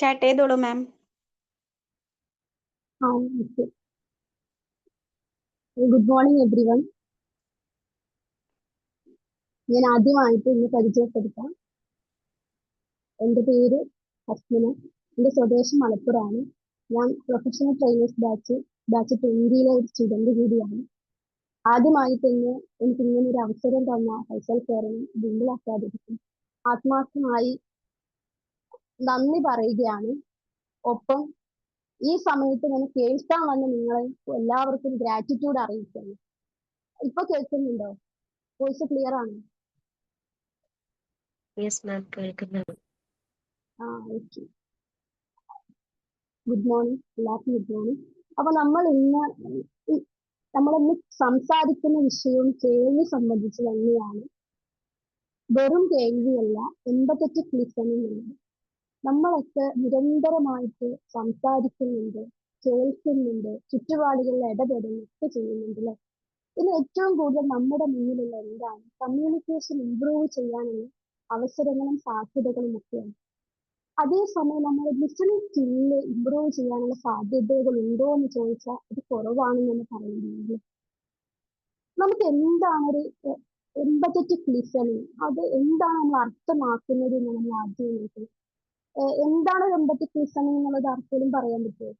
Start ചെയ്തോളൂ ma'am. Good morning everyone ഞാൻ ആദ്യമായിട്ട് ഇന്ന് പരിചയപ്പെടുത്താം. എന്റെ പേര് അശ്വിന. എന്റെ സ്വദേശം മലപ്പുറമാണ്. ഞാൻ പ്രൊഫഷണൽ ട്രെയിനേഴ്സ് ബാച്ച് ബാച്ച് ട്വന്റിയിലെ ഒരു സ്റ്റുഡന്റ് കൂടിയാണ്. ആദ്യമായിട്ട് ഇന്ന് എനിക്ക് ഇങ്ങനെ ഒരു അവസരം തന്ന ഫൈസൽ കയറണം ബിംബിൾ അക്കാദമിക്കും. ആത്മാർത്ഥമായി നന്ദി പറയുകയാണ്. ഒപ്പം ഈ സമയത്ത് ഞാൻ കേൾക്കാൻ വന്ന നിങ്ങളെ എല്ലാവർക്കും ഗ്രാറ്റിറ്റ്യൂഡ് അറിയിക്കുന്നു. ഇപ്പൊ കേൾക്കുന്നുണ്ടോ? വോയിസ് ക്ലിയർ ആണ്? ആ ഓക്കെ ഗുഡ് മോർണിംഗ് എല്ലാവർക്കും ഗുഡ് മോർണിംഗ് അപ്പൊ നമ്മൾ ഇന്ന് നമ്മൾ നമ്മളിന്ന് സംസാരിക്കുന്ന വിഷയം കേൾവി സംബന്ധിച്ച് തന്നെയാണ് വെറും കേൾവിയല്ല എൺപത്തെട്ട് ലിസണിംഗ് ഉണ്ട് നമ്മളൊക്കെ നിരന്തരമായിട്ട് സംസാരിക്കുന്നുണ്ട് കേൾക്കുന്നുണ്ട് ചുറ്റുപാടുകളിൽ ഇടപെടുന്നൊക്കെ ചെയ്യുന്നുണ്ട് അല്ലെ ഇതിൽ ഏറ്റവും കൂടുതൽ നമ്മുടെ മുന്നിലുള്ള എന്താണ്? കമ്മ്യൂണിക്കേഷൻ ഇമ്പ്രൂവ് ചെയ്യാനുള്ള അവസരങ്ങളും സാധ്യതകളും ഒക്കെയാണ്. അതേസമയം നമ്മൾ ലിസണിങ് സ്കില്ല് ഇമ്പ്രൂവ് ചെയ്യാനുള്ള സാധ്യതകൾ ഉണ്ടോ എന്ന് ചോദിച്ചാൽ അത് കുറവാണെന്ന് പറയുന്നുണ്ട്. നമുക്ക് എന്താണ് ഒരു എമ്പത്തറ്റിക് ലിസണിങ് അത് എന്താണ് നമ്മൾ അർത്ഥമാക്കുന്നത് എന്ന് നമ്മൾ ആദ്യം ഏഹ് എന്താണ് എമ്പത്തറ്റിക് ലിസണിങ് എന്നുള്ളത് ആർക്കെങ്കിലും പറയാൻ പറ്റുമോ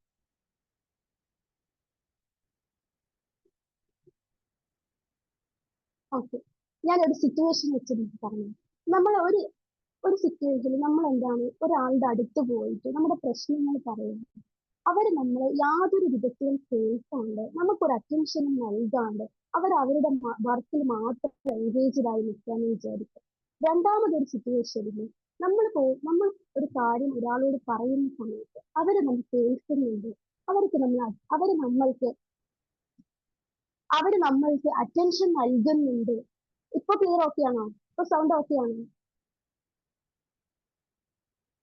ഓക്കെ. ഞാനൊരു സിറ്റുവേഷൻ വെച്ച് പറഞ്ഞു. നമ്മൾ ഒരു ഒരു സിറ്റുവേഷനിൽ നമ്മൾ എന്താണ് ഒരാളുടെ അടുത്ത് പോയിട്ട് നമ്മുടെ പ്രശ്നങ്ങൾ പറയുന്നു. അവർ നമ്മളെ യാതൊരു വിധത്തിലും കേൾക്കാണ്ട് നമുക്കൊരു അറ്റൻഷനും നൽകാണ്ട് അവർ അവരുടെ വർക്കിൽ മാത്രം എൻഗേജ്ഡ് ആയി നിൽക്കാമെന്ന് വിചാരിക്കും. രണ്ടാമതൊരു സിറ്റുവേഷനിൽ നമ്മൾ നമ്മൾ ഒരു കാര്യം ഒരാളോട് പറയുന്ന സമയത്ത് അവർ നമ്മൾ കേൾക്കുന്നുണ്ട് അവർക്ക് നമ്മൾ അവർ നമ്മൾക്ക് അവർ നമ്മൾക്ക് അറ്റൻഷൻ നൽകുന്നുണ്ട്. ഇപ്പൊ ക്ലിയർ ഓക്കെ ആണോ? ഇപ്പൊ സൗണ്ട് ഓക്കെ ആണോ?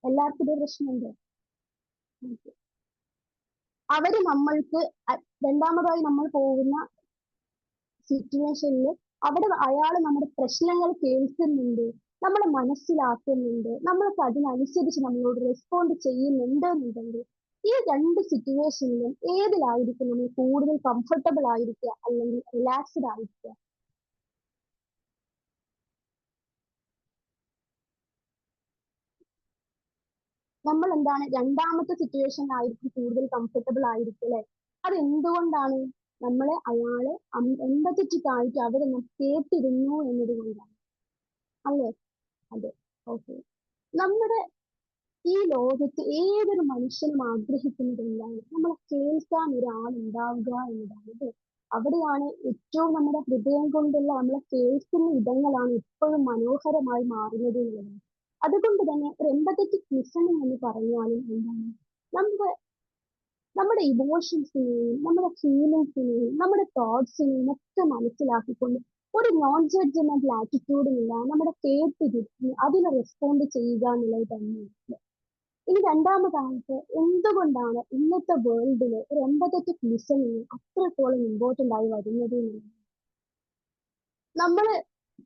എല്ലാവർക്കും ഇതേ പ്രശ്നമുണ്ട്? അവർ നമ്മൾക്ക് രണ്ടാമതായി നമ്മൾ പോകുന്ന സിറ്റുവേഷനിൽ അവിടെ അയാൾ നമ്മുടെ പ്രശ്നങ്ങൾ കേൾക്കുന്നുണ്ട്. നമ്മളെ മനസ്സിലാക്കുന്നുണ്ട്. നമ്മൾക്ക് അതിനനുസരിച്ച് നമ്മളോട് റെസ്പോണ്ട് ചെയ്യുന്നുണ്ട് എന്നുണ്ടെങ്കിൽ ഈ രണ്ട് സിറ്റുവേഷനിലും ഏതിലായിരിക്കും നമ്മൾ കൂടുതൽ കംഫർട്ടബിൾ ആയിരിക്കുക അല്ലെങ്കിൽ റിലാക്സ്ഡ് ആയിരിക്കുക? നമ്മൾ എന്താണ് രണ്ടാമത്തെ സിറ്റുവേഷനിലായിരിക്കും കൂടുതൽ കംഫർട്ടബിൾ ആയിരിക്കും അല്ലെ? അത് എന്തുകൊണ്ടാണ് നമ്മളെ അയാൾ എൺപത്തെറ്റിക് ആയിട്ട് അവരെ കേട്ടിരുന്നു എന്നത് കൊണ്ടാണ് അല്ലേ? അതെ. ഓക്കെ. നമ്മുടെ ഈ ലോകത്ത് ഏതൊരു മനുഷ്യനും ആഗ്രഹിക്കുന്നത് എന്താണ് നമ്മളെ കേൾക്കാൻ ഒരാൾ ഉണ്ടാവുക എന്നതാണ് അല്ലേ? അവിടെയാണ് ഏറ്റവും നമ്മുടെ ഹൃദയം കൊണ്ടുള്ള നമ്മളെ കേൾക്കുന്ന ഇടങ്ങളാണ് ഇപ്പോഴും മനോഹരമായി മാറുന്നത് എന്നുള്ളത്. അതുകൊണ്ട് തന്നെ ഒരു എമ്പതറ്റിക് ലിസണിങ് എന്ന് പറഞ്ഞാലും എന്താണ്? നമ്മുടെ നമ്മുടെ ഇമോഷൻസിനെയും നമ്മുടെ ഫീലിങ്സിനെയും നമ്മുടെ തോട്ട്സിനെയും ഒക്കെ മനസ്സിലാക്കിക്കൊണ്ട് ഒരു നോൺ ജഡ്ജ്മെന്റൽ ആറ്റിറ്റ്യൂഡിനില്ല നമ്മുടെ കേട്ടിരിക്കും അതിന് റെസ്പോണ്ട് ചെയ്യുക എന്നുള്ളത് തന്നെയാണ് ഇനി രണ്ടാമതായിട്ട് എന്തുകൊണ്ടാണ് ഇന്നത്തെ വേൾഡിൽ ഒരു എമ്പത്തറ്റിക് ലിസണിങ് അത്രത്തോളം ഇമ്പോർട്ടന്റ് ആയി വരുന്നത് നമ്മൾ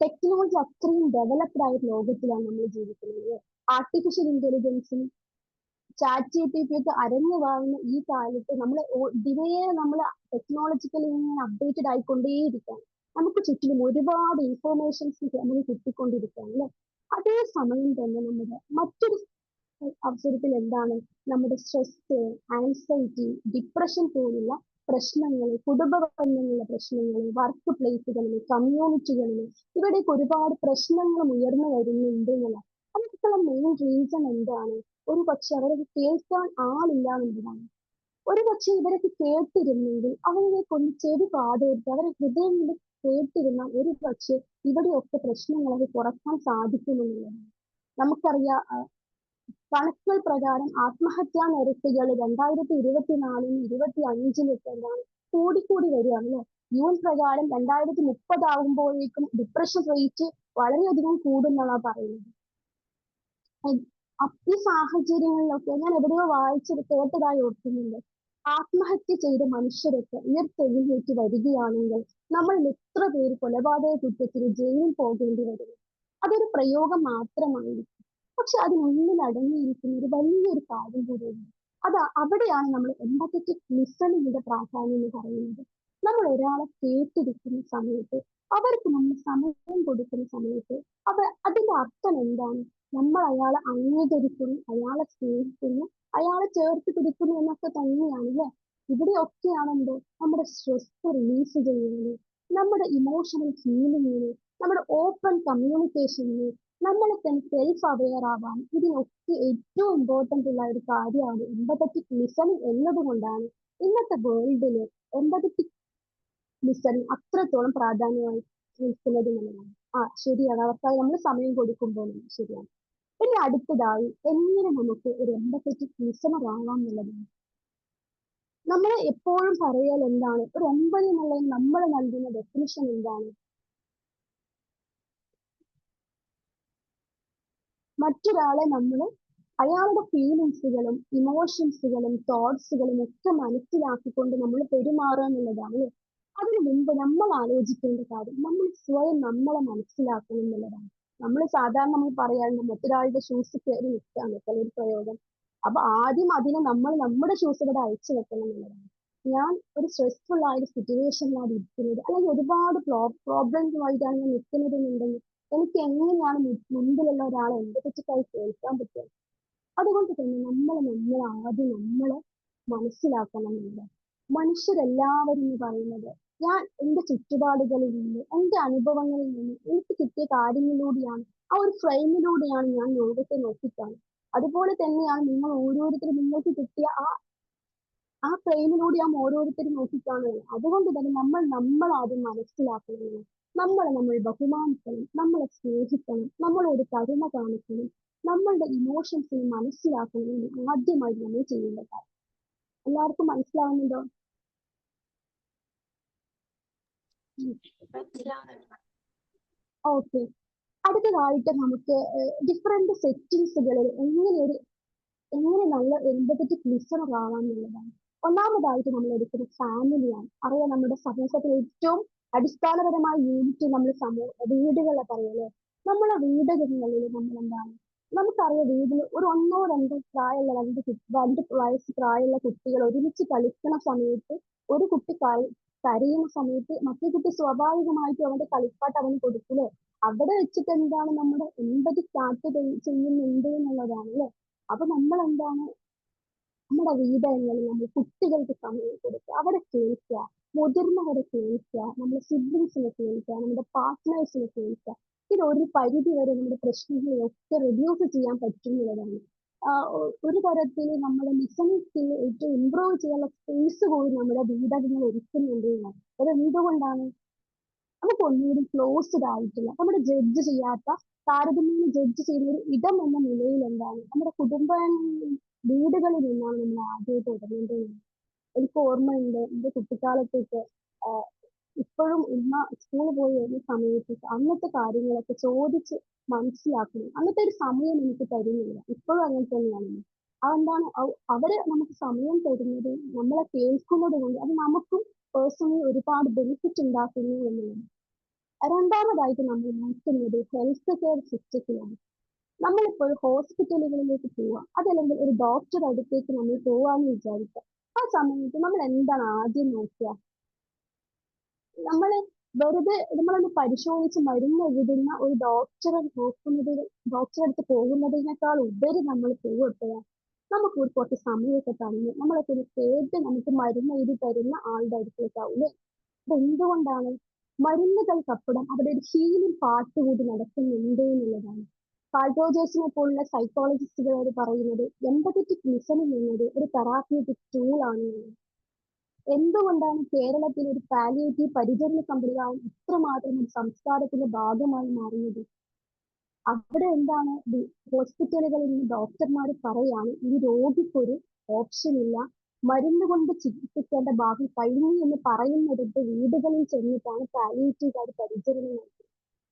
ടെക്നോളജി അത്രയും ഡെവലപ്ഡ് ആയ ലോകത്തിലാണ് നമ്മൾ ജീവിക്കുന്നത്. ആർട്ടിഫിഷ്യൽ ഇന്റലിജൻസും ചാറ്റ് ജി പി ടി ഒക്കെ അരങ്ങു ഈ കാലത്ത് നമ്മൾ ദിനേ നമ്മൾ ടെക്നോളജിക്കലി ഇങ്ങനെ അപ്ഡേറ്റഡ് ആയിക്കൊണ്ടേയിരിക്കുകയാണ് നമുക്ക് ചുറ്റിലും ഒരുപാട് ഇൻഫോർമേഷൻസ് നമുക്ക് കിട്ടിക്കൊണ്ടിരിക്കുകയാണ് അല്ലെ? അതേ സമയം തന്നെ നമ്മുടെ മറ്റൊരു അവസരത്തിൽ എന്താണ്? നമ്മുടെ സ്ട്രെസ് ആൻസൈറ്റി ഡിപ്രഷൻ പോലുള്ള പ്രശ്നങ്ങൾ കുടുംബ ബന്ധങ്ങളിലെ പ്രശ്നങ്ങൾ വർക്ക് പ്ലേസുകളിൽ കമ്മ്യൂണിറ്റികളിൽ ഇവിടേക്ക് ഒരുപാട് പ്രശ്നങ്ങൾ ഉയർന്നു വരുന്നുണ്ട് എന്നുള്ള അതിനുള്ള മെയിൻ റീസൺ എന്താണ്? ഒരു പക്ഷെ അവരൊക്കെ കേൾക്കാൻ ആളില്ല എന്നുള്ളതാണ്. ഒരു പക്ഷെ ഇവരൊക്കെ കേട്ടിരുന്നെങ്കിൽ അവരെ കൊണ്ട് ചെവി കാതെടുത്ത് അവരെ ഹൃദയം കൊണ്ട് കേട്ടിരുന്ന ഒരു പക്ഷെ ഇവിടെയൊക്കെ പ്രശ്നങ്ങളൊക്കെ കുറയ്ക്കാൻ സാധിക്കുമെന്നുള്ളതാണ്. നമുക്കറിയാം കണക്കുകൾ പ്രകാരം ആത്മഹത്യാ നിരക്കുകൾ രണ്ടായിരത്തി ഇരുപത്തിനാലിനും ഇരുപത്തി അഞ്ചിനൊക്കെ കൂടിക്കൂടി വരികയാണ് അല്ലെ യു എൻ പ്രകാരം രണ്ടായിരത്തി മുപ്പതാകുമ്പോഴേക്കും ഡിപ്രഷൻ റേറ്റ് വളരെയധികം കൂടുമെന്നാണ് പറയുന്നത്. ഈ സാഹചര്യങ്ങളിലൊക്കെ ഞാൻ എവിടെയോ വായിച്ചത് കേട്ടതായി ഓർക്കുന്നുണ്ട്. ആത്മഹത്യ ചെയ്ത മനുഷ്യരൊക്കെ ഉയർത്തെഴുന്നേറ്റ് വരികയാണെങ്കിൽ നമ്മൾ എത്ര പേര് കൊലപാതക കുറ്റത്തിന് ജയിലിൽ പോകേണ്ടി വരും അതൊരു പ്രയോഗം മാത്രമായിരിക്കും. പക്ഷെ അതിനുള്ളിൽ അടങ്ങിയിരിക്കുന്ന ഒരു വലിയൊരു കാര്യം കൂടിയുണ്ട്. അത് അവിടെയാണ് നമ്മൾ എമ്പത്തറ്റിക് ലിസണിങ്ങിന്റെ പ്രാധാന്യം എന്ന് പറയുന്നത്. നമ്മൾ ഒരാളെ കേട്ടിരിക്കുന്ന സമയത്ത് അവർക്ക് നമ്മൾ സമയം കൊടുക്കുന്ന സമയത്ത് അവ അതിന്റെ അർത്ഥം എന്താണ്? നമ്മൾ അയാളെ അംഗീകരിക്കുന്നു അയാളെ സ്നേഹിക്കുന്നു അയാളെ ചേർത്ത് പിടിക്കുന്നു എന്നൊക്കെ തന്നെയാണ് അല്ലേ ഇവിടെയൊക്കെയാണ് എന്ത് നമ്മുടെ സ്ട്രെസ് റിലീസ് ചെയ്യുന്നത് നമ്മുടെ ഇമോഷണൽ ഹീലിങ്ങിന് നമ്മുടെ ഓപ്പൺ കമ്മ്യൂണിക്കേഷനിൽ നമ്മളെ തന്നെ സെൽഫ് അവെയർ ആവാൻ ഇതിനൊക്കെ ഏറ്റവും ഇമ്പോർട്ടന്റ് ഉള്ള ഒരു കാര്യമാണ് എമ്പത്തറ്റിക് ലിസണിങ് എന്നതുകൊണ്ടാണ് ഇന്നത്തെ വേൾഡിൽ എമ്പത്തറ്റിക് ലിസണിങ് അത്രത്തോളം പ്രാധാന്യമായി നിൽക്കുന്നത് എന്നുള്ളതാണ്. ആ ശരിയാണ്. അവർക്കായി നമ്മൾ സമയം കൊടുക്കുമ്പോൾ ശരിയാണ്. ഇനി അടുത്തതായി എങ്ങനെ നമുക്ക് ഒരു എമ്പത്തറ്റിക് ലിസണർ ആവാം എന്നുള്ളതാണ്. നമ്മൾ എപ്പോഴും പറയൽ എന്താണ്? ഒരു ഒമ്പത് എന്നുള്ളത് നമ്മൾ നൽകുന്ന ഡെഫിനിഷൻ എന്താണ്? മറ്റൊരാളെ നമ്മൾ അയാളുടെ ഫീലിങ്സുകളും ഇമോഷൻസുകളും തോട്ട്സുകളും ഒക്കെ മനസ്സിലാക്കിക്കൊണ്ട് നമ്മൾ പെരുമാറുക എന്നുള്ളതാണ്. അതിനു മുമ്പ് നമ്മൾ ആലോചിക്കേണ്ട കാര്യം നമ്മൾ സ്വയം നമ്മളെ മനസ്സിലാക്കണം എന്നുള്ളതാണ്. നമ്മൾ സാധാരണ നമ്മൾ പറയാറുണ്ട് മറ്റൊരാളുടെ ഷൂസ് കയറി നിൽക്കാണ് ഒരു പ്രയോഗം. അപ്പൊ ആദ്യം അതിനെ നമ്മൾ നമ്മുടെ ഷൂസ് ഇവിടെ അയച്ചു വെക്കണം എന്നുള്ളതാണ്. ഞാൻ ഒരു സ്ട്രെസ്ഫുൾ ആയ ഒരു സിറ്റുവേഷനിലാണ് ഇരിക്കുന്നത്. അല്ലെങ്കിൽ ഒരുപാട് പ്രോബ്ലംസുമായിട്ടാണ് ഞാൻ നിൽക്കുന്നത് എന്നുണ്ടെങ്കിൽ എനിക്ക് എങ്ങനെയാണ് മുമ്പിലുള്ള ഒരാളെ എന്റെ പറ്റിക്കായി കേൾക്കാൻ പറ്റുക? അതുകൊണ്ട് തന്നെ നമ്മൾ നമ്മൾ ആദ്യം നമ്മളെ മനസ്സിലാക്കണം എന്നുള്ളത് മനുഷ്യരെല്ലാവരും എന്ന് പറയുന്നത് ഞാൻ എന്റെ ചുറ്റുപാടുകളിൽ നിന്ന് എന്റെ അനുഭവങ്ങളിൽ നിന്ന് എനിക്ക് കിട്ടിയ കാര്യങ്ങളിലൂടെയാണ് ആ ഒരു ഫ്രെയിമിലൂടെയാണ് ഞാൻ ലോകത്തെ നോക്കിക്കാണുന്നത്. അതുപോലെ തന്നെയാണ് നിങ്ങൾ ഓരോരുത്തരും നിങ്ങൾക്ക് കിട്ടിയ ആ ആ ഫ്രെയിമിലൂടെയാണ് ഓരോരുത്തരും നോക്കിക്കാണുന്നത്. അതുകൊണ്ട് തന്നെ നമ്മൾ നമ്മൾ ആദ്യം മനസ്സിലാക്കണം. നമ്മളെ നമ്മൾ ബഹുമാനിക്കണം. നമ്മളെ സ്നേഹിക്കണം. നമ്മളോട് കരുണ കാണിക്കണം. നമ്മളുടെ ഇമോഷൻസിനെ മനസ്സിലാക്കണം എന്ന് ആദ്യമായി നമ്മൾ ചെയ്യേണ്ട കാര്യം എല്ലാവർക്കും മനസ്സിലാവുന്നുണ്ടോ. ഓക്കെ. അടുത്തതായിട്ട് നമുക്ക് ഡിഫറെന്റ് സെറ്റിങ്സുകളിൽ എങ്ങനെ ഒരു എങ്ങനെ നല്ല എമ്പത്തറ്റിക് ലിസണർ ആവാം എന്നുള്ളതാണ്. ഒന്നാമതായിട്ട് നമ്മൾ എടുക്കുന്ന ഫാമിലിയാണ് അറിയാം നമ്മുടെ സമൂഹത്തിൽ ഏറ്റവും അടിസ്ഥാനപരമായ യൂണിറ്റ് നമ്മൾ സമൂഹ വീടുകളെ പറയല്ലേ? നമ്മളെ വീടുകളിൽ നമ്മൾ എന്താണ് നമുക്കറിയാം വീട്ടിൽ ഒരു ഒന്നോ രണ്ടോ പ്രായമുള്ള രണ്ട് രണ്ട് വയസ്സ് പ്രായമുള്ള കുട്ടികൾ ഒരുമിച്ച് കളിക്കുന്ന സമയത്ത് ഒരു കുട്ടി കരയുന്ന സമയത്ത് മറ്റേ കുട്ടി സ്വാഭാവികമായിട്ടും അവന്റെ കളിപ്പാട്ട് അവന് കൊടുക്കില്ലേ? അവിടെ വെച്ചിട്ട് എന്താണ് നമ്മുടെ എൺപത് സ്റ്റാർട്ട് ചെയ്യുന്നുണ്ട് എന്നുള്ളതാണ് അല്ലെ അപ്പൊ നമ്മൾ എന്താണ് നമ്മുടെ വീടുകളിൽ നമ്മൾ കുട്ടികൾക്ക് സമയം കൊടുക്കുക. അവരെ കേൾക്കുക. മുതിർന്നവരെ കേൾക്കുക. നമ്മുടെ സിബ്ലിങ്സിനെ കേൾക്കുക. നമ്മുടെ പാർട്ട്നേഴ്സിനെ കേൾക്കുക. ഇത് ഒരു പരിധി വരെ നമ്മുടെ പ്രശ്നങ്ങളെയൊക്കെ റെഡ്യൂസ് ചെയ്യാൻ പറ്റുന്നതാണ് ഒരു തരത്തിൽ നമ്മുടെ ലിസണിങ് സ്കിൽ ഏറ്റവും ഇമ്പ്രൂവ് ചെയ്യാനുള്ള സ്പേസ് പോലും നമ്മുടെ വീടകങ്ങൾ ഒരുക്കുന്നുണ്ട് അത് എന്തുകൊണ്ടാണ് നമുക്ക് ഒന്നുകൂടി ക്ലോസ്ഡ് ആയിട്ടുള്ള നമ്മുടെ ജഡ്ജ് ചെയ്യാത്ത താരതമ്യം ജഡ്ജ് ചെയ്യുന്ന ഒരു ഇടം എന്ന നിലയിൽ എന്താണ്? നമ്മുടെ കുടുംബ വീടുകളിൽ നിന്നാണ് നമ്മൾ ആദ്യമായിട്ട് തുടങ്ങേണ്ടത് എനിക്ക് ഓർമ്മയുണ്ട് എന്റെ കുട്ടിക്കാലത്തേക്ക് ഇപ്പോഴും ഉമ്മ സ്കൂളിൽ പോയി വരുന്ന സമയത്ത് അന്നത്തെ കാര്യങ്ങളൊക്കെ ചോദിച്ച് മനസ്സിലാക്കുന്നു. അന്നത്തെ ഒരു സമയം എനിക്ക് തരുന്നില്ല. ഇപ്പോഴും അങ്ങനെ തന്നെയാണ്. അതെന്താണ്? അവർ നമുക്ക് സമയം തരുന്നത് നമ്മളെ കേൾക്കുന്നത് കൊണ്ട് അത് നമുക്കും പേഴ്സണലി ഒരുപാട് ബെനിഫിറ്റ് ഉണ്ടാക്കുന്നു എന്നുള്ളത് രണ്ടാമതായിട്ട് നമ്മൾ നോക്കുന്നത് ഹെൽത്ത് കെയർ സിസ്റ്റത്തിലാണ് നമ്മളിപ്പോൾ ഹോസ്പിറ്റലുകളിലേക്ക് പോവാം അതല്ലെങ്കിൽ ഒരു ഡോക്ടർ അടുത്തേക്ക് നമ്മൾ പോവാന്ന് വിചാരിക്കാം ആ സമയത്ത് നമ്മൾ എന്താണ് ആദ്യം നോക്കുക? നമ്മൾ വെറുതെ നമ്മളൊന്ന് പരിശോധിച്ച് മരുന്ന് എഴുതുന്ന ഒരു ഡോക്ടറെ നോക്കുന്നത് ഡോക്ടറെ അടുത്ത് പോകുന്നതിനേക്കാൾ ഉപരി നമ്മൾ പോവുകയാണ് നമുക്ക് ഒരു കുറച്ച് സമയമൊക്കെ തന്നു. നമ്മളൊക്കെ ഒരു കേട്ട് നമുക്ക് മരുന്ന് എഴുതി തരുന്ന ആളുടെ അടുത്തേക്കാവും അപ്പൊ എന്തുകൊണ്ടാണ് മരുന്നുകൾക്കപ്പുറം അവിടെ ഒരു ഹീലിംഗ് പാർട്ട് കൂടി നടക്കുന്നുണ്ട് എന്നുള്ളതാണ്. കാൾട്ടോജേഴ്സിനെ പോലുള്ള സൈക്കോളജിസ്റ്റുകൾ പറയുന്നത് എമ്പതറ്റിക് ലിസണിങ് എന്നത് ഒരു തെറാപ്യൂട്ടിക് ടൂൾ ആണ്. എന്തുകൊണ്ടാണ് കേരളത്തിൽ ഒരു പാലിയേറ്റീവ് പരിചരണ സമ്പ്രദായം ഇത്രമാത്രം ഒരു സംസ്കാരത്തിന്റെ ഭാഗമായി മാറിയത്? അവിടെ എന്താണ്? ഹോസ്പിറ്റലുകളിൽ ഡോക്ടർമാർ പറയാണ് ഈ രോഗിക്കൊരു ഓപ്ഷൻ ഇല്ല. മരുന്ന് കൊണ്ട് ചികിത്സിക്കേണ്ട ഭാഗം കഴിഞ്ഞു എന്ന് പറയുന്നിടത്ത് വീടുകളിൽ ചെന്നിട്ടാണ് പാലിയേറ്റീവുകാർ പരിചരണം നടത്തുന്നത്.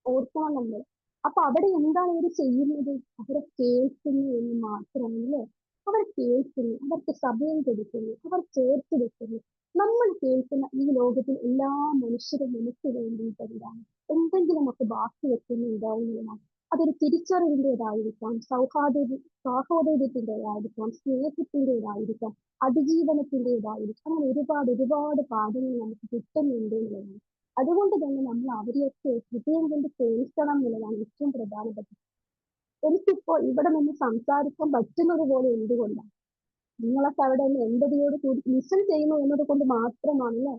ഓർക്കണം നമ്മൾ. അപ്പൊ അവിടെ എന്താണ് ഇവർ ചെയ്യുന്നത്? അവരെ കേൾക്കുന്നു എന്ന് മാത്രമല്ലേ അവർ കേൾക്കുന്നു അവർക്ക് സമയം കൊടുക്കുന്നു അവർ ചേർത്ത് വെക്കുന്നു. നമ്മൾ കേൾക്കുന്ന ഈ ലോകത്തിൽ എല്ലാ മനുഷ്യരും നമുക്ക് വേണ്ടിയിട്ടെന്താണ് എന്തെങ്കിലും എന്തെങ്കിലുമൊക്കെ ബാക്കി വെക്കുന്നുണ്ടോ എന്നുള്ളതാണ് അതൊരു തിരിച്ചറിവിന്റെതായിരിക്കാം സൗഹാർദ്ദ സാഹോദര്യത്തിന്റെതായിരിക്കാം സ്നേഹത്തിന്റെതായിരിക്കാം അതിജീവനത്തിന്റെതായിരിക്കാം അങ്ങനെ ഒരുപാട് ഒരുപാട് പാഠങ്ങൾ നമുക്ക് കിട്ടുന്നുണ്ട് എന്നുള്ളതാണ്. അതുകൊണ്ട് തന്നെ നമ്മൾ അവരെയൊക്കെ ഹൃദയം കൊണ്ട് കേൾക്കണം എന്നുള്ളതാണ് ഏറ്റവും പ്രധാനപ്പെട്ടത് എനിക്കിപ്പോൾ ഇവിടെ നിന്ന് സംസാരിക്കാൻ പറ്റുന്നത് പോലെ എന്തുകൊണ്ടാണ് നിങ്ങളൊക്കെ അവിടെ എൺപതിയോട് കൂടി ലിസൺ ചെയ്യുന്നു എന്നത് കൊണ്ട് മാത്രമാണല്ലേ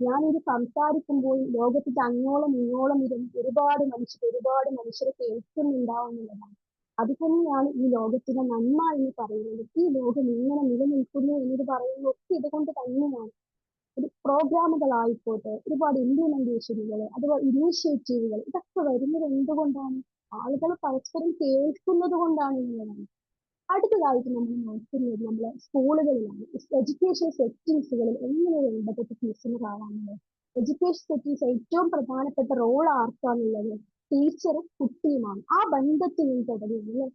ഞാനിത് സംസാരിക്കുമ്പോൾ ലോകത്തിന്റെ അങ്ങോളം ഇങ്ങോളം ഇരുന്ന് ഒരുപാട് മനുഷ്യർ ഒരുപാട് മനുഷ്യരെ കേൾക്കുന്നുണ്ടാവും എന്നുള്ളതാണ് അതുതന്നെയാണ് ഈ ലോകത്തിന്റെ നന്മ എന്ന് പറയുന്നത് ഈ ലോകം ഇങ്ങനെ നിലനിൽക്കുന്നു എന്നത് പറയുന്നത് ഒക്കെ ഇതുകൊണ്ട് തന്നെയാണ്. ഒരു പ്രോഗ്രാമുകളായിക്കോട്ടെ ഒരുപാട് ഇംപ്ലിമെന്റേഷനുകൾ അതുപോലെ ഇനീഷ്യേറ്റീവുകൾ ഇതൊക്കെ വരുന്നത് എന്തുകൊണ്ടാണ്? ആളുകൾ പരസ്പരം കേൾക്കുന്നത് കൊണ്ടാണ് എന്നുള്ളതാണ് അടുത്തതായിട്ട് നമ്മൾ നോക്കുന്നത് നമ്മളെ സ്കൂളുകളിലാണ്. എഡ്യൂക്കേഷൻ സെറ്റിങ്സുകളിൽ എങ്ങനെ വേണ്ടപ്പെട്ട ടീച്ചറിന് ആവാനുള്ളത് എഡ്യൂക്കേഷൻ സെറ്റിങ്സ് ഏറ്റവും പ്രധാനപ്പെട്ട റോൾ ആർക്കാന്നുള്ളത് ടീച്ചറും കുട്ടിയുമാണ്. ആ ബന്ധത്തിൽ നിന്ന് തുടങ്ങിയാണ്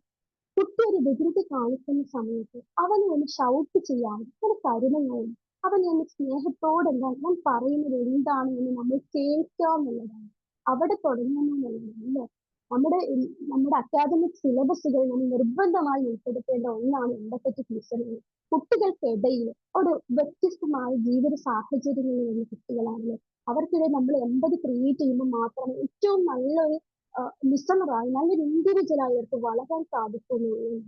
കുട്ടി ഒരു വികൃതി കാണിക്കുന്ന സമയത്ത് അവനെ ഒന്ന് ഷൗട്ട് ചെയ്യാനും ഒരു കരുണയോടും അവനെ ഒന്ന് സ്നേഹത്തോടെ ഞാൻ പറയുന്നത് എന്താണ് എന്ന് നമ്മൾ കേൾക്കാമെന്നുള്ളതാണ്. അവിടെ തുടങ്ങുന്നു എന്നുള്ളതാണ് അല്ലേ? നമ്മുടെ നമ്മുടെ അക്കാദമിക് സിലബസുകൾ നമ്മൾ നിർബന്ധമായി ഉൾപ്പെടുത്തേണ്ട ഒന്നാണ് എൺപത്തെട്ട് ലിസണിങ് കുട്ടികൾക്കിടയിൽ ഒരു വ്യത്യസ്തമായ ജീവിത സാഹചര്യങ്ങളിൽ വരുന്ന കുട്ടികളാണല്ലോ അവർക്കിടെ നമ്മൾ എൺപത് ക്രിയേറ്റ് ചെയ്യുമ്പോൾ മാത്രമേ ഏറ്റവും നല്ലൊരു ലിസണറായി നല്ലൊരു ഇൻഡിവിജ്വലായി അവർക്ക് വളരാൻ സാധിക്കുന്നുള്ളൂ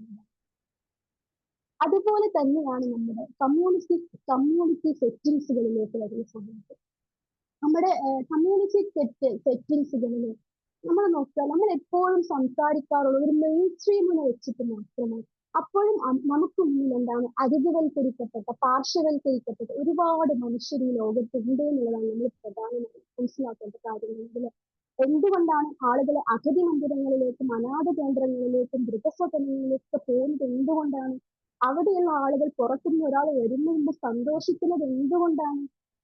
അതുപോലെ തന്നെയാണ് നമ്മുടെ കമ്മ്യൂണിറ്റി കമ്മ്യൂണിറ്റി സെറ്റിങ്സുകളിലേക്ക് വരുന്ന സമയത്ത്. നമ്മുടെ കമ്മ്യൂണിറ്റി സെറ്റ് സെറ്റിങ്സുകളിൽ നമ്മൾ നോക്കിയാൽ നമ്മൾ എപ്പോഴും സംസാരിക്കാറുള്ള ഒരു മെയിൻ സ്ട്രീമിനെ വെച്ചിട്ട് മാത്രമാണ് അപ്പോഴും നമുക്ക് മുന്നിൽ എന്താണ് അരികുവൽക്കരിക്കപ്പെട്ട പാർശ്വവൽക്കരിക്കപ്പെട്ട ഒരുപാട് മനുഷ്യർ ഈ ലോകത്തുണ്ട് എന്നുള്ളതാണ് നമ്മൾ പ്രധാനമായും മനസ്സിലാക്കേണ്ട കാര്യങ്ങളിൽ എന്തുകൊണ്ടാണ് ആളുകൾ അഗതി മന്ദിരങ്ങളിലേക്കും അനാഥ കേന്ദ്രങ്ങളിലേക്കും വൃദ്ധസദനങ്ങളിലേക്കൊക്കെ പോകുന്നത് എന്തുകൊണ്ടാണ്? അവിടെയുള്ള ആളുകൾ പുറത്തുനിന്ന് ഒരാൾ വരുന്ന സന്തോഷിക്കുന്നത് എന്തുകൊണ്ടാണ്?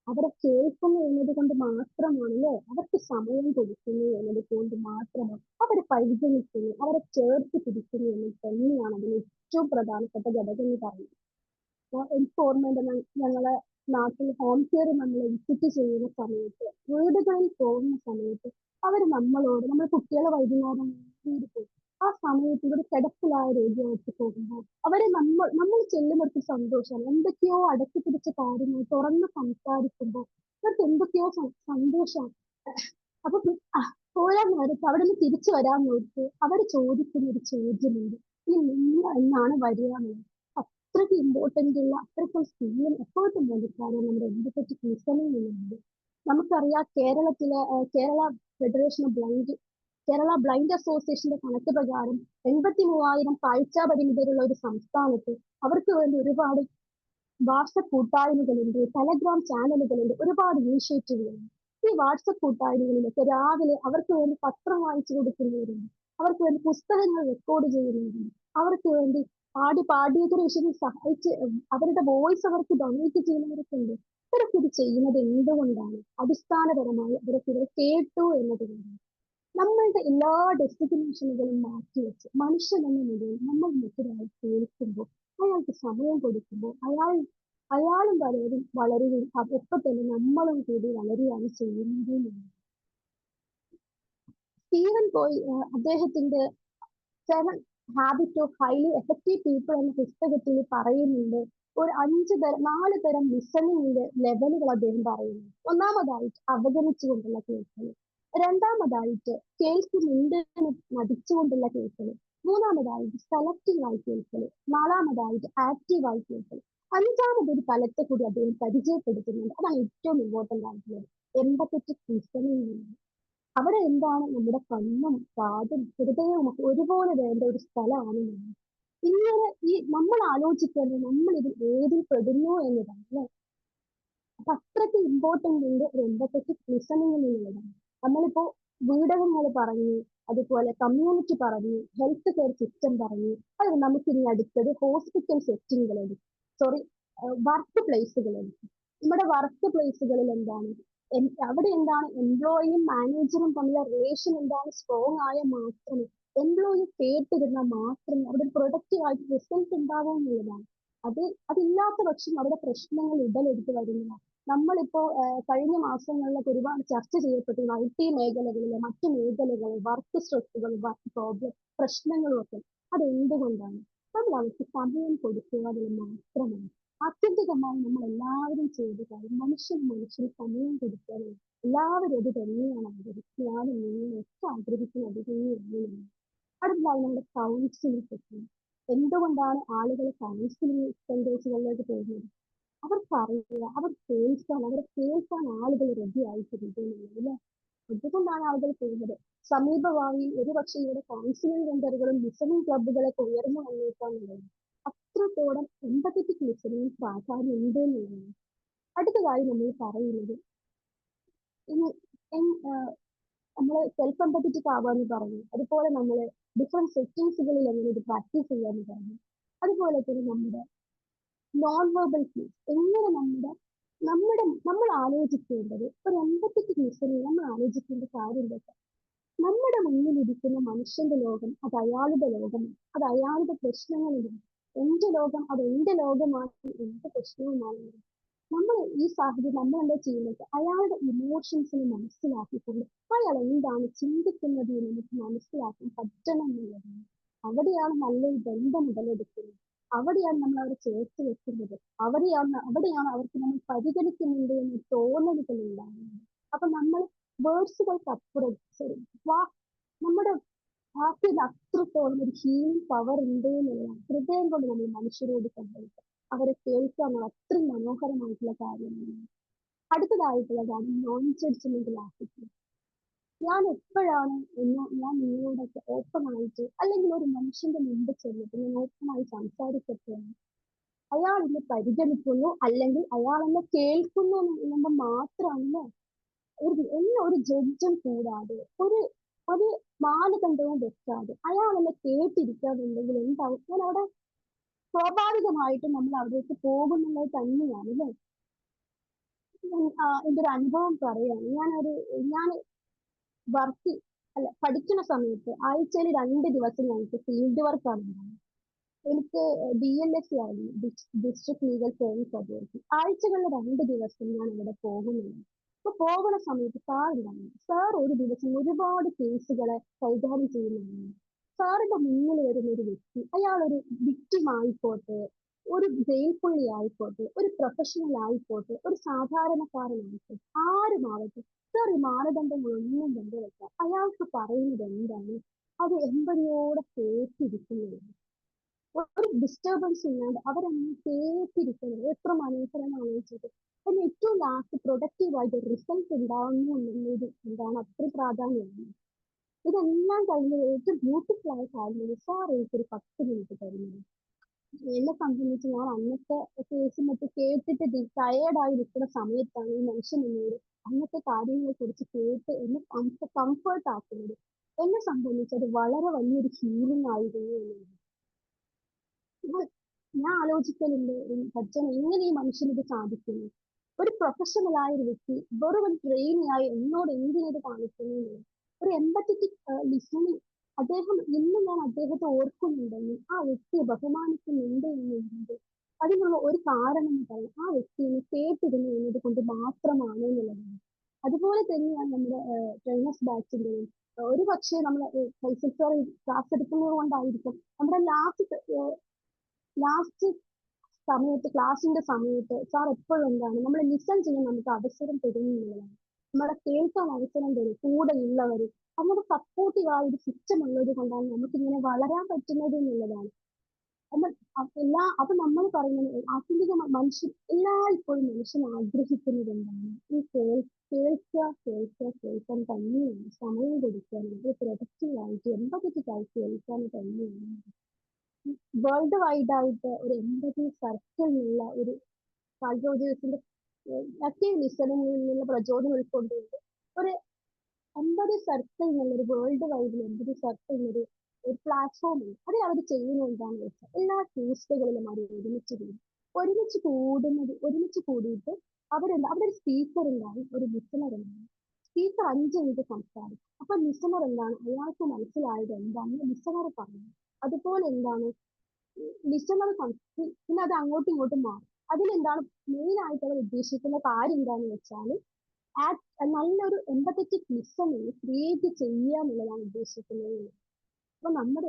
അവരെ കേൾക്കുന്നു എന്നത് കൊണ്ട് മാത്രമാണ് അല്ലേ അവർക്ക് സമയം കൊടുക്കുന്നു എന്നത് കൊണ്ട് മാത്രമാണ്. അവരെ പരിഗണിക്കുന്നു അവരെ ചേർത്ത് പിടിക്കുന്നു എന്നത് തന്നെയാണ് അതിന് ഏറ്റവും പ്രധാനപ്പെട്ട ഘടകം എന്ന് പറയുന്നത്. എനിക്ക് ഓർമ്മയുണ്ട് ഞങ്ങളെ നാട്ടിൽ ഹോം കെയർ നമ്മൾ വിസിറ്റ് ചെയ്യുന്ന സമയത്ത് വീടുകളിൽ പോകുന്ന സമയത്ത് അവർ നമ്മളോട് നമ്മൾ കുട്ടികളെ വൈകുന്നേരം വീട് പോകും ആ സമയത്ത് ഇവർ കിടപ്പിലായ രോഗിയായിട്ട് പോകുമ്പോൾ അവരെ നമ്മൾ നമ്മൾ ചെല്ലുമ്പോഴത്തെ സന്തോഷമാണ്. എന്തൊക്കെയോ അടക്കി പിടിച്ച കാര്യങ്ങൾ തുറന്ന് സംസാരിക്കുമ്പോൾ അവർക്ക് എന്തൊക്കെയോ സന്തോഷമാണ്. അപ്പൊ പോരാൻ നേരത്ത് അവിടെ നിന്ന് തിരിച്ചു വരാൻ നോക്കി അവർ ചോദിക്കുന്ന ഒരു ചോദ്യമുണ്ട്. ഈ നിങ്ങൾ എന്നാണ് വരിക അത്രയ്ക്ക് ഇമ്പോർട്ടന്റ് ഉള്ള അത്രയ്ക്കും സ്ത്രീയും എപ്പോഴത്തെ മോദിക്കാരോ നമ്മുടെ എന്തെപ്പറ്റി കേൾക്കണമെന്നുണ്ട് നമുക്കറിയാം കേരളത്തിലെ Kerala federation of blind Kerala blind അസോസിയേഷന്റെ കണക്ക് പ്രകാരം എൺപത്തി മൂവായിരം കാഴ്ച പരിമിതരുള്ള ഒരു സംസ്ഥാനത്ത് അവർക്ക് വേണ്ടി ഒരുപാട് വാട്സപ്പ് കൂട്ടായ്മകളുണ്ട് ടെലഗ്രാം ചാനലുകളുണ്ട് ഒരുപാട് ഇനീഷ്യേറ്റീവുകളുണ്ട് ഈ വാട്സപ്പ് കൂട്ടായ്മകളിലൊക്കെ രാവിലെ അവർക്ക് വേണ്ടി പത്രം വായിച്ചു കൊടുക്കുന്നവരുണ്ട്. അവർക്ക് വേണ്ടി പുസ്തകങ്ങൾ റെക്കോർഡ് ചെയ്യുന്നവരുണ്ട്. അവർക്ക് വേണ്ടി പാടി പാഠ്യേതര വിഷയം സഹായിച്ച് അവരുടെ വോയിസ് അവർക്ക് ഡൊണേറ്റ് ചെയ്യുന്നവരൊക്കെ ഉണ്ട്. ഇവരൊക്കെ ഇത് ചെയ്യുന്നത് എന്തുകൊണ്ടാണ്? അടിസ്ഥാനപരമായി ഇവരൊക്കെ ഇവരെ കേട്ടു എന്നതുകൊണ്ടാണ്. നമ്മളുടെ എല്ലാ ഡെസ്റ്റിനേഷനുകളും മാറ്റിവെച്ച് മനുഷ്യൻ എന്ന നിലയിൽ നമ്മൾ മറ്റൊരാളെ കേൾക്കുമ്പോൾ അയാൾക്ക് സമയം കൊടുക്കുമ്പോൾ അയാൾ അയാളും പലരും വളരുകയും ഒപ്പം തന്നെ നമ്മളും കൂടി വളരുകയാണ് ചെയ്യുന്നത് സ്റ്റീവൻ പോയി അദ്ദേഹത്തിന്റെ seven habit of highly effective people എന്ന പുസ്തകത്തിൽ പറയുന്നുണ്ട് ഒരു അഞ്ച് തരം നാല് തരം ലിസണിങ്ങിന്റെ ലെവലുകൾ അദ്ദേഹം പറയുന്നു. ഒന്നാമതായിട്ട് അവഗണിച്ചുകൊണ്ടുള്ള കേൾക്കൽ. രണ്ടാമതായിട്ട് കേൾക്കുന്നുണ്ട് നടിച്ചുകൊണ്ടുള്ള കേൾക്കൽ മൂന്നാമതായിട്ട് സെലക്റ്റീവ് ആയി കേൾക്കൽ നാലാമതായിട്ട് ആക്റ്റീവ് ആയി കേൾക്കൽ അഞ്ചാമത് ഒരു ഫലത്തെ കൂടി അദ്ദേഹം പരിചയപ്പെടുത്തുന്നുണ്ട്. അതാണ് ഏറ്റവും ഇമ്പോർട്ടന്റ് ആയിട്ടുള്ളത്. എൺപത്തെട്ട് ലിസണിങ് അവിടെ എന്താണ് നമ്മുടെ കണ്ണും കാതും ഹൃദയവും ഒക്കെ ഒരുപോലെ വേണ്ട ഒരു സ്ഥലമാണ് നമ്മൾ ഇങ്ങനെ ഈ നമ്മൾ ആലോചിക്കേണ്ടത് നമ്മൾ ഇതിൽ ഏതിൽ പെടുന്നു എന്നതാണ് അല്ലെ? അപ്പൊ അത്രയ്ക്ക് ഇമ്പോർട്ടന്റ് ഉണ്ട് ഒരു എൺപത്തെട്ട് ലിസണിങ്ങിൽ എന്നുള്ളതാണ് നമ്മളിപ്പോ വീടകങ്ങൾ പറഞ്ഞു അതുപോലെ കമ്മ്യൂണിറ്റി പറഞ്ഞു ഹെൽത്ത് കെയർ സിസ്റ്റം പറഞ്ഞു അത് നമുക്ക് ഇനി അടുത്തത് ഹോസ്പിറ്റൽ സെറ്റിങ്ങുകൾ എടുക്കും സോറി വർക്ക് പ്ലേസുകൾ എടുക്കും നമ്മുടെ വർക്ക് പ്ലേസുകളിൽ എന്താണ് അവിടെ എന്താണ്? എംപ്ലോയിയും മാനേജറും തമ്മിലുള്ള റിലേഷൻ എന്താണ്? സ്ട്രോങ് ആയ മാത്രമേ എംപ്ലോയി കേട്ടിരുന്നാൽ മാത്രമേ അവിടെ പ്രൊഡക്റ്റീവ് ആയിട്ട് റിസൾട്ട് ഉണ്ടാവുക എന്നുള്ളതാണ് അത് അതില്ലാത്ത പക്ഷം അവിടെ പ്രശ്നങ്ങൾ ഉടലെടുത്ത് വരുന്നതാണ് നമ്മളിപ്പോ കഴിഞ്ഞ മാസങ്ങളിലൊക്കെ ഒരുപാട് ചർച്ച ചെയ്യപ്പെട്ടിരുന്നു ഐ ടി മേഖലകളിലെ മറ്റു മേഖലകൾ വർക്ക് സ്ട്രെസ്സുകൾ വർക്ക് പ്രോബ്ലം പ്രശ്നങ്ങളും ഒക്കെ അതെന്തുകൊണ്ടാണ്? നമ്മൾ അവർക്ക് സമയം കൊടുക്കുക അതിൽ മാത്രമാണ്. ആത്യന്തികമായി നമ്മൾ എല്ലാവരും ചെയ്ത കാര്യം മനുഷ്യൻ മനുഷ്യന് സമയം കൊടുക്കുക എല്ലാവരും അത് തന്നെയാണ് ആഗ്രഹിക്കുന്നത് ഞാനും നിങ്ങളും ഒക്കെ ആഗ്രഹിക്കുന്നത് തന്നെയാണ്. അടുത്തതായി നമ്മുടെ കൗൺസിലിംഗ് പറ്റി എന്തുകൊണ്ടാണ് ആളുകൾ കൗൺസിലിംഗ് സെന്റേഴ്സുകളിലേക്ക് പോകുന്നത്? അവർക്ക് അറിയുക അവർ കേൾക്കാൻ അവരെ കേൾക്കാൻ ആളുകൾ റെഡി ആയിട്ടിരിക്കുന്നുണ്ട് അല്ലെ? അതുകൊണ്ടാണ് ആളുകൾ പോകുന്നത്? സമീപഭാവിയിൽ ഒരു പക്ഷേ ഇവിടെ കൗൺസിലിംഗ് സെന്ററുകളും ലിസണിംഗ് ക്ലബുകളൊക്കെ ഉയർന്നു വന്നേക്കാന്നുള്ളത് അത്രത്തോളം എമ്പത്തറ്റിക് ലിസണിംഗ് പ്രാധാന്യം ഉണ്ട് എന്നുള്ളതാണ്. അടുത്തതായി നമ്മൾ പറയുന്നത് നമ്മൾ സെൽഫ് എമ്പത്തറ്റിക് ആവാന്ന് പറഞ്ഞു. അതുപോലെ നമ്മൾ ഡിഫറെന്റ് സെറ്റിങ്സുകളിൽ എങ്ങനെ ഇത് പ്രാക്ടീസ് ചെയ്യാന്ന് പറഞ്ഞു. അതുപോലെ തന്നെ നമ്മുടെ നോൺ വെർബൽ ക്യൂസ് എങ്ങനെ നമ്മുടെ നമ്മുടെ നമ്മൾ ആലോചിക്കേണ്ടത് ഒരു എൺപത്തെട്ട് ലിസണിൽ നമ്മൾ ആലോചിക്കേണ്ട കാര്യം എന്താ നമ്മുടെ മുന്നിൽ ഇരിക്കുന്ന മനുഷ്യന്റെ ലോകം അത് അയാളുടെ ലോകമാണ്. അത് അയാളുടെ പ്രശ്നങ്ങളിലും എന്റെ ലോകം അത് എന്റെ ലോകമാണ് എന്റെ പ്രശ്നവുമാണ്. നമ്മൾ ഈ സാഹചര്യം നമ്മൾ എന്താ ചെയ്യുന്നത്? അയാളുടെ ഇമോഷൻസിനെ മനസ്സിലാക്കിക്കൊണ്ട് അയാൾ എന്താണ് ചിന്തിക്കുന്നത് എന്ന് നമുക്ക് മനസ്സിലാക്കാൻ പറ്റണം എന്നുള്ളതാണ്. അവിടെയാണ് നല്ലൊരു ബന്ധം ഉടലെടുക്കുന്നത് അവിടെയാണ് നമ്മൾ അവരെ ചേർത്ത് വെക്കുന്നത്. അവിടെയാണ് അവിടെയാണ് അവർക്ക് നമ്മൾ പരിഗണിക്കുന്നുണ്ട് എന്ന് തോന്നലുകൾ ഉണ്ടാകുന്നത്. അപ്പൊ നമ്മൾ വേർഡ്സുകൾക്കപ്പുറം വാ നമ്മുടെ വാക്കിൽ അത്രത്തോളം ഒരു ഹീലിംഗ് പവർ ഉണ്ട് എന്നുള്ള ഹൃദയം കൊണ്ട് നമ്മൾ മനുഷ്യരോട് സംഭവിക്കുക അവരെ കേൾക്കാൻ അത്രയും മനോഹരമായിട്ടുള്ള കാര്യമാണ് അടുത്തതായിട്ടുള്ളതാണ് നോൺ ജഡ്ജ്മെന്റൽ ആറ്റിറ്റ്യൂഡ് ഞാൻ എപ്പോഴാണ് എന്ന് ഞാൻ നിങ്ങളോടൊക്കെ ഓപ്പൺ ആയിട്ട് അല്ലെങ്കിൽ ഒരു മനുഷ്യന്റെ മുമ്പ് ചെന്നിട്ട് ഞാൻ ഓപ്പൺ ആയി സംസാരിക്കപ്പോഴാണ് അയാൾ എന്നെ പരിഗണിക്കുന്നു അല്ലെങ്കിൽ അയാൾ എന്നെ കേൾക്കുന്നു എന്നുമ്പോൾ മാത്രമാണ് ഒരു എന്നെ ഒരു ജഡ്ജും കൂടാതെ ഒരു ഒരു മാനദണ്ഡവും വെക്കാതെ അയാൾ എന്നെ കേട്ടിരിക്കാതുണ്ടെങ്കിൽ എന്താവും? ഞാൻ അവിടെ സ്വാഭാവികമായിട്ടും നമ്മൾ അവിടേക്ക് പോകുന്നുള്ളത് തന്നെയാണ് അല്ലേ? എന്റെ ഒരു അനുഭവം പറയാണ് ഞാനൊരു ഞാൻ വർക്ക് അല്ല പഠിക്കുന്ന സമയത്ത് ആഴ്ചയിൽ രണ്ട് ദിവസം ഞങ്ങൾക്ക് ഫീൽഡ് വർക്ക് ആണ് എനിക്ക് ഡി എൽ എസ് ആയിരുന്നു. District legal service authority. ആഴ്ചകളിൽ രണ്ട് ദിവസം ഞാൻ അവിടെ പോകുന്നുണ്ട്. അപ്പൊ പോകുന്ന സമയത്ത് സാർ ഉണ്ടായിരുന്നു സാർ ഒരു ദിവസം ഒരുപാട് കേസുകളെ കൈകാര്യം ചെയ്യുന്നുണ്ട്. സാറിന്റെ മുന്നിൽ വരുന്ന ഒരു വ്യക്തി അയാൾ ഒരു വിക്ടിം ആയിക്കോട്ടെ ഒരു ജയിൽ പുള്ളി ആയിക്കോട്ടെ ഒരു പ്രൊഫഷണൽ ആയിക്കോട്ടെ ഒരു സാധാരണക്കാരനായിക്കോട്ടെ ആരുമാവട്ടെ സാർ ഈ മാനദണ്ഡങ്ങളൊന്നും കൊണ്ടുവയ്ക്കാം അയാൾക്ക് പറയുന്നത് എന്താണ്? അത് എമ്പതിയോടെ കേട്ടിരിക്കുന്നതാണ് ഒരു ഡിസ്റ്റർബൻസ് ഇല്ലാണ്ട് അവരങ്ങനെ കേട്ടിരിക്കുന്നത് എത്ര മനോഹരമാണ് ആലോചിച്ചത്. അതിന് ഏറ്റവും ലാസ്റ്റ് പ്രൊഡക്റ്റീവായിട്ട് റിസൾട്ട് ഉണ്ടാവുന്നു എന്നുള്ളത് എന്താണ്? അത്ര പ്രാധാന്യമാണ്. ഇതെല്ലാം കഴിഞ്ഞ് ഏറ്റവും ബ്യൂട്ടിഫുൾ ആയ കാര്യം സാർ എനിക്കൊരു പത്ത് മിനിറ്റ് എന്നെ സംബന്ധിച്ച് ഞാൻ അന്നത്തെ കേസും മറ്റും കേട്ടിട്ട് ടയേർഡായി നിൽക്കുന്ന സമയത്താണ് ഈ മനുഷ്യൻ എന്നോട് അന്നത്തെ കാര്യങ്ങളെ കുറിച്ച് കേട്ട് എന്നെ കംഫർട്ട് ആക്കുന്നത്. എന്നെ സംബന്ധിച്ച് അത് വളരെ വലിയൊരു ഹീലിംഗ് ആയിരുന്നു എന്നുള്ളത്. ഞാൻ ആലോചിക്കലുണ്ട് സജ്ജൻ എങ്ങനെ ഈ മനുഷ്യന് ഇത് സാധിക്കുന്നു? ഒരു പ്രൊഫഷണൽ ആയ ഒരു വ്യക്തി വെറും ഒരു ട്രെയിനിയായി എന്നോട് എന്തിനത് കാണിക്കുന്നു? ഒരു എമ്പത്തറ്റിക് ലിസണിങ് അദ്ദേഹം ഇന്ന് ഞാൻ അദ്ദേഹത്തെ ഓർക്കുന്നുണ്ടെങ്കിൽ ആ വ്യക്തിയെ ബഹുമാനിക്കുന്നുണ്ട് എന്നുണ്ടെങ്കിൽ അതിനുള്ള ഒരു കാരണം എന്ന് പറയും. ആ വ്യക്തിയെ കേട്ടിരുന്നു എന്നത് കൊണ്ട് മാത്രമാണ് എന്നുള്ളതാണ്. അതുപോലെ തന്നെയാണ് നമ്മുടെ ട്രെയിനേഴ്സ് ബാച്ചിന്റെയും ഒരു പക്ഷേ നമ്മൾ സാർ ക്ലാസ് എടുക്കുന്നത് കൊണ്ടായിരിക്കും. നമ്മുടെ ലാസ്റ്റ് ലാസ്റ്റ് സമയത്ത് ക്ലാസ്സിന്റെ സമയത്ത് സാർ എപ്പോഴും എന്താണ് നമ്മൾ ലിസൺ ചെയ്യാൻ നമുക്ക് അവസരം തരുന്നുള്ളതാണ് നമ്മളെ കേൾക്കാൻ അവസരം തരും. കൂടെ ഉള്ളവർ നമ്മുടെ സപ്പോർട്ടീവ് ആ ഒരു സിസ്റ്റം ഉള്ളത് കൊണ്ടാണ് നമുക്ക് ഇങ്ങനെ വളരാൻ പറ്റുന്നത് എന്നുള്ളതാണ്. നമ്മൾ എല്ലാ അപ്പൊ നമ്മൾ പറയുന്നത് ആത്യന്തിക മനുഷ്യൻ എല്ലായ്പ്പോഴും മനുഷ്യൻ ആഗ്രഹിക്കുന്നത് എന്താണ്? ഈ കേൾ കേൾക്കുക കേൾക്കുക കേൾക്കാൻ തന്നെയാണ്. സമയം കൊടുക്കാൻ ഒരു പ്രൊഡക്റ്റീവ് ആയിട്ട് എമ്പത്തറ്റിക് ആയിട്ട് കേൾക്കാൻ തന്നെയാണ്. വേൾഡ് വൈഡ് ആയിട്ട് ഒരു എൺപത് സർക്കിളിലുള്ള ഒരു കാൽജോജേഴ്സിന്റെ ആക്റ്റീവ് ലിസണിങ്ങിൽ നിന്നുള്ള പ്രചോദനം ഉൾക്കൊണ്ടുകൊണ്ട് ഒരു എൺപത് സർക്കിൾ എന്നുള്ളൊരു വേൾഡ് വൈഡിൽ ഒമ്പത് സർക്കിൾ എന്നൊരു ഒരു പ്ലാറ്റ്ഫോം ഉണ്ട്. അതിൽ അവർ ചെയ്യുന്നത് എന്താണെന്ന് വെച്ചാൽ എല്ലാ ട്യൂസ്ഡേകളിലും അവർ ഒരുമിച്ച് കൂടും. ഒരുമിച്ച് കൂടുന്നത് ഒരുമിച്ച് കൂടിയിട്ട് അവരുണ്ട് അവിടെ ഒരു സ്പീക്കർ ഉണ്ടാവും ഒരു ലിസണർ ഉണ്ടാവും. സ്പീക്കർ അഞ്ച് മിനിറ്റ് സംസാരിക്കും. അപ്പൊ ലിസണർ എന്താണ്? അയാൾക്ക് മനസ്സിലായത് എന്താണെന്ന് ലിസണർ പറയുന്നത് അതുപോലെ എന്താണ്? ലിസണർ പിന്നെ അത് അങ്ങോട്ടും ഇങ്ങോട്ടും മാറും. അതിലെന്താണ്? മെയിൻ ആയിട്ട് അവർ ഉദ്ദേശിക്കുന്ന കാര്യം എന്താണെന്ന് വെച്ചാൽ നല്ലൊരു എമ്പത്തറ്റിക് ലിസണിങ് ക്രിയേറ്റ് ചെയ്യുക എന്നുള്ളതാണ് ഉദ്ദേശിക്കുന്നത്. അപ്പൊ നമ്മുടെ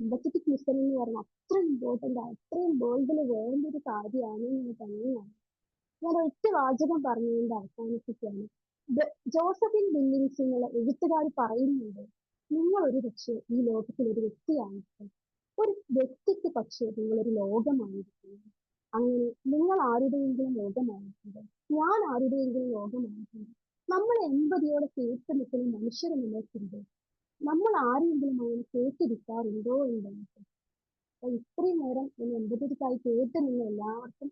എമ്പത്തറ്റിക് ലിസണിങ് എന്ന് പറഞ്ഞാൽ അത്ര ഇമ്പോർട്ടന്റ് ആണ്. അത്രയും വേൾഡിൽ വേണ്ട ഒരു കാര്യമാണ് എന്ന് തന്നെയാണ് ഞാൻ ഒറ്റ വാചകം പറഞ്ഞുകൊണ്ട് അവസാനിപ്പിക്കുകയാണ്. ജോസഫിൻ ബില്ലിങ്സ് എന്നുള്ള എഴുത്തുകാർ പറയുന്നുണ്ട് നിങ്ങൾ ഒരു പക്ഷേ ഈ ലോകത്തിൽ ഒരു വ്യക്തിയായിരിക്കും ഒരു വ്യക്തിക്ക് പക്ഷേ നിങ്ങളൊരു ലോകമായിരിക്കും. അങ്ങനെ നിങ്ങൾ ആരുടെയെങ്കിലും ലോകമായിട്ടുണ്ട് ഞാൻ ആരുടെയെങ്കിലും ലോകമായിട്ടുണ്ട് നമ്മൾ എൺപതിയോടെ കേട്ട് നിൽക്കുന്ന മനുഷ്യർ നിലനിൽക്കുന്നുണ്ട് നമ്മൾ ആരെങ്കിലും അങ്ങനെ കേട്ടിരിക്കാറുണ്ടോ എന്ന് അപ്പൊ ഇത്രയും നേരം നിങ്ങൾ എൺപതിക്കായി കേട്ട് നിങ്ങൾ എല്ലാവർക്കും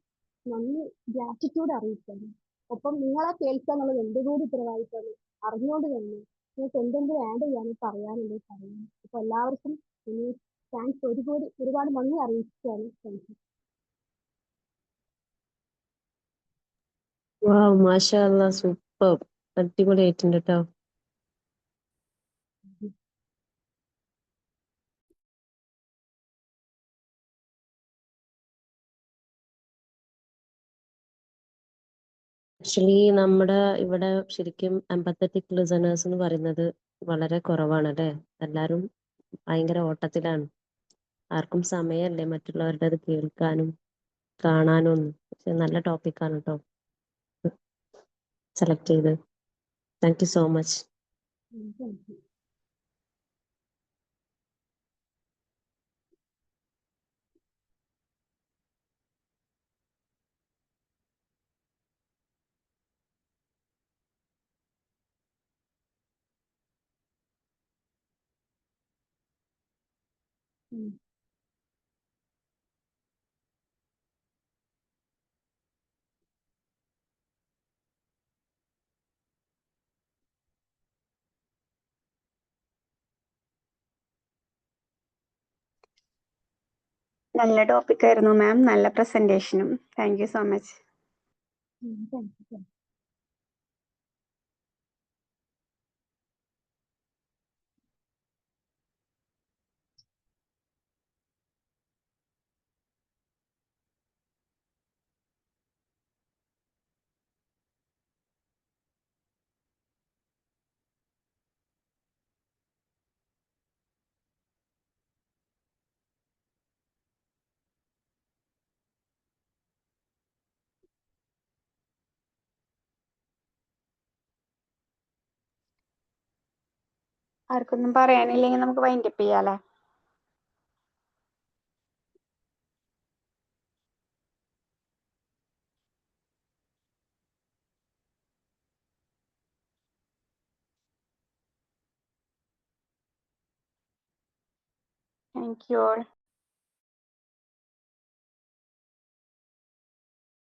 നന്ദി ഗ്രാറ്റിറ്റ്യൂഡ് അറിയിക്കുന്നു. ഒപ്പം നിങ്ങളെ കേൾക്കുക നമ്മൾ എന്റെ കൂടി ഉത്തരവാദിത്തമാണ്. അറിഞ്ഞുകൊണ്ട് തന്നെ നിങ്ങൾക്ക് എന്തെങ്കിലും ആഡ് ചെയ്യാനോ പറയാനുണ്ടോ പറയാം. അപ്പൊ എല്ലാവർക്കും ഇനി താങ്ക്സ് ഒരുപാട് ഒരുപാട് നന്ദി അറിയിക്കുകയാണ്. Thank super. അടിപൊളിയായിട്ടുണ്ട് കേട്ടോ ആക്ച്വലി നമ്മുടെ ഇവിടെ ശരിക്കും എമ്പത്തറ്റിക് ലിസണേഴ്സ് എന്ന് പറയുന്നത് വളരെ കുറവാണ് അല്ലേ എല്ലാവരും ഭയങ്കര ഓട്ടത്തിലാണ്. ആർക്കും സമയമല്ലേ മറ്റുള്ളവരുടെ അത് കേൾക്കാനും കാണാനും. ഒന്നും പക്ഷെ നല്ല ടോപ്പിക്കാണ് കേട്ടോ സെലക്ട് ചെയ്ത്. Thank you so much thank നല്ല ടോപ്പിക് ആയിരുന്നു മാം നല്ല പ്രസന്റേഷനും താങ്ക് യു സോ മച്ച് ആർക്കൊന്നും പറയാനില്ലെങ്കിൽ നമുക്ക് വൈൻഡപ്പ് ചെയ്യാല്ലേ താങ്ക് യു ഓൾ